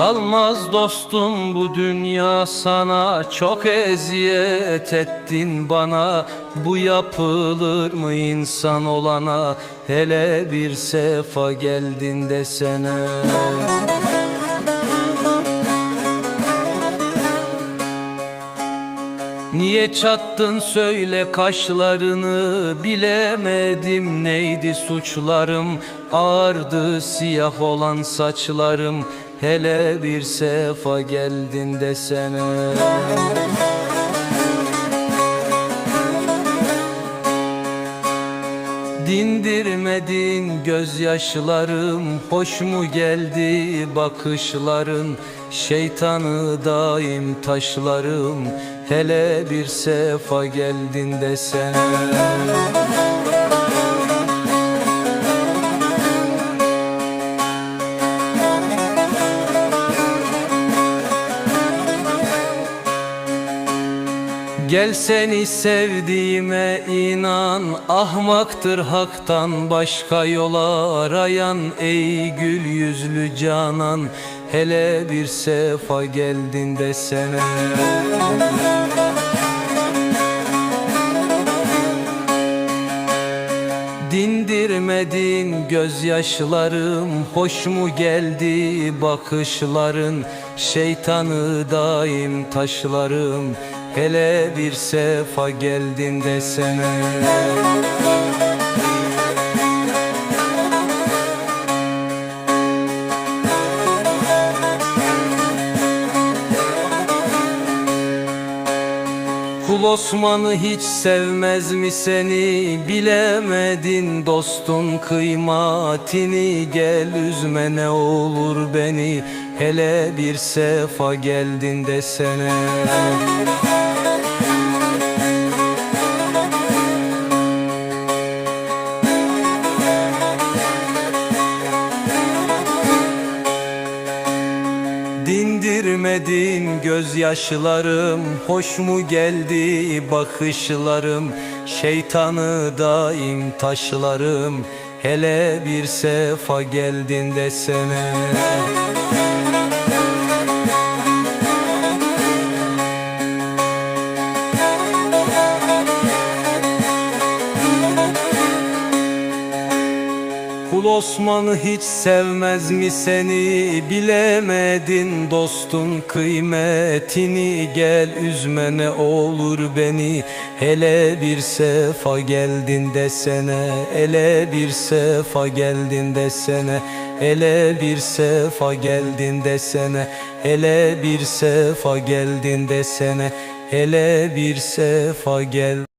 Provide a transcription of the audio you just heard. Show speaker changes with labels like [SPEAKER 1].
[SPEAKER 1] Kalmaz dostum bu dünya sana Çok eziyet ettin bana. Bu yapılır mı insan olana? Hele bir sefa geldin desene. Niye çattın söyle kaşlarını? Bilemedim neydi suçlarım. Ağırdı siyah olan saçlarım Hele bir sefa geldin desene. Dindirmedin gözyaşlarım Hoş mu geldi bakışların? Şeytanı daim taşlarım Hele bir sefa geldin desene Gel seni sevdiğime inan Ahmaktır haktan başka yola arayan Ey gül yüzlü canan. Hele bir sefa geldin desene. Dindirmedin gözyaşlarım Hoş mu geldi bakışların? Şeytanı daim taşlarım Hele bir sefa geldin desene. Kul Osman'ı hiç sevmez mi seni? Bilemedin dostun kıymatini. Gel üzme ne olur beni. Hele bir sefa geldin desene Dindirmedin gözyaşlarım Hoş mu geldi bakışlarım? Şeytanı daim taşlarım Hele bir sefa geldin desene Kul Osman'ı hiç sevmez mi seni? Bilemedin dostun kıymetini. Gel üzme ne olur beni. Hele bir sefa geldin desene. Ele bir sefa geldin desene. Ele bir sefa geldin desene. Ele bir sefa geldin desene. Hele bir sefa gel